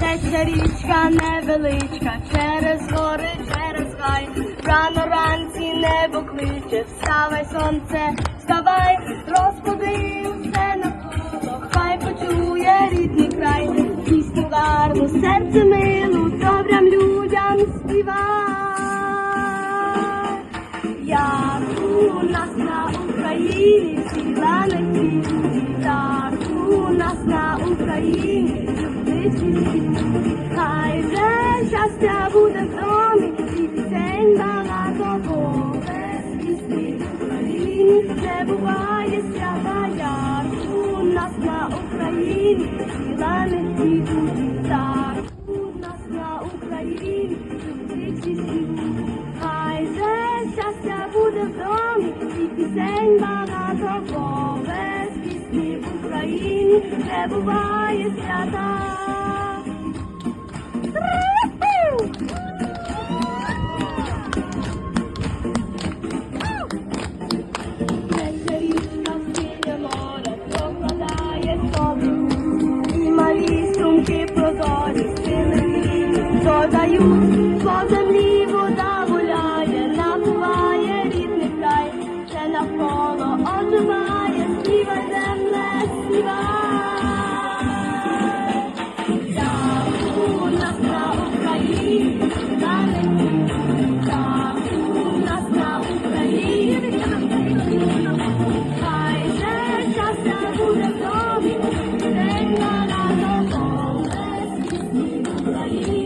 Тече річка невеличка, через гори, через гай. Рано ранці небо кличе, вставай, сонце, вставай, розкуди все навколо, хай почує рідний край, пісню гарну, серце милу, у нас на Україні світі, так. У нас на Україні люди. Хай же щастя буде в домі, і пісень багато в Україні, де буває свята, як у нас на Україні сіла пісень багато повець пісні в Україні, де буває свята. Малі сумки прозорі, сили, додають, поза Thank you.